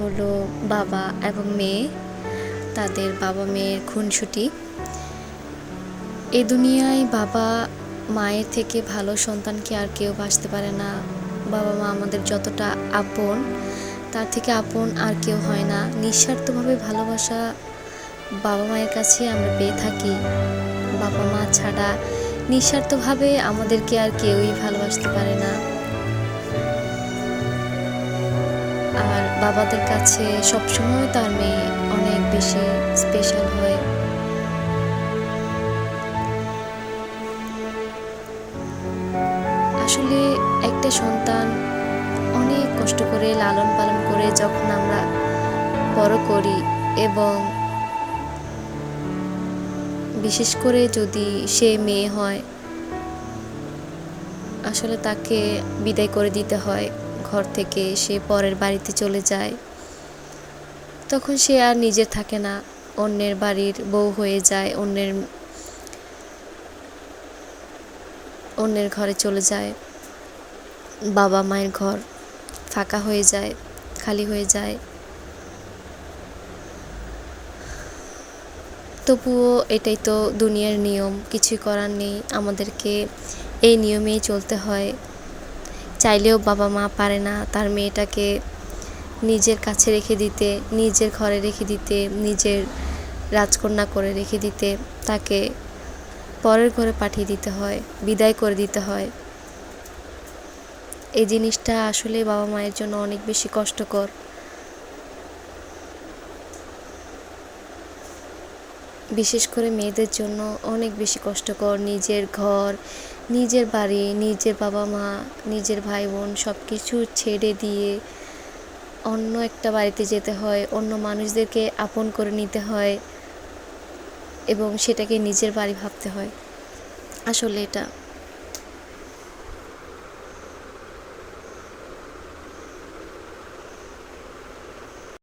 হলো বাবা এবং মেয়ে, তাদের বাবা মেয়ের খুনসুটি। এ দুনিয়ায় বাবা মায়ের থেকে ভালো সন্তানকে আর কেউ বাঁচতে পারে না। বাবা মা আমাদের যতটা আপন, তার থেকে আপন আর কেউ হয় না। নিঃস্বার্থভাবে ভালোবাসা বাবা মায়ের কাছে আমরা পেয়ে থাকি। বাবা মা ছাড়া নিঃস্বার্থভাবে আমাদেরকে আর কেউই ভালোবাসতে পারে না। বাবাদের কাছে সবসময় তার মেয়ে অনেক বেশি স্পেশাল হয়। আসলে একটা সন্তান অনেক কষ্ট করে লালন পালন করে যখন আমরা বড় করি এবং বিশেষ করে যদি সে মেয়ে হয়, আসলে তাকে বিদায় করে দিতে হয়। ঘর থেকে সে পরের বাড়িতে চলে যায়। তখন সে আর নিজের থাকে না। অন্যের বাড়ির বউ হয়ে যায়, অন্যের অন্যের ঘরে চলে যায়। বাবা মায়ের ঘর ফাঁকা হয়ে যায়, খালি হয়ে যায়। তবুও এটাই তো দুনিয়ার নিয়ম, কিছুই করার নেই। আমাদেরকে এই নিয়মেই চলতে হয়। চাইলেও বাবা মা পারে না তার মেয়েটাকে নিজের কাছে রেখে দিতে, নিজের ঘরে রেখে দিতে, নিজের রাজকন্যা করে রেখে দিতে, তাকে পরের ঘরে পাঠিয়ে দিতে হয়, বিদায় করে দিতে হয়। এই জিনিসটা আসলে বাবা মায়ের জন্য অনেক বেশি কষ্টকর। বিশেষ করে মেয়েদের জন্য অনেক বেশি কষ্টকর। নিজের ঘর, নিজের বাড়ি, নিজের বাবা মা, নিজের ভাই বোন সব কিছু ছেড়ে দিয়ে অন্য একটা বাড়িতে যেতে হয়, অন্য মানুষদেরকে আপন করে নিতে হয় এবং সেটাকে নিজের বাড়ি ভাবতে হয়। আসলে এটা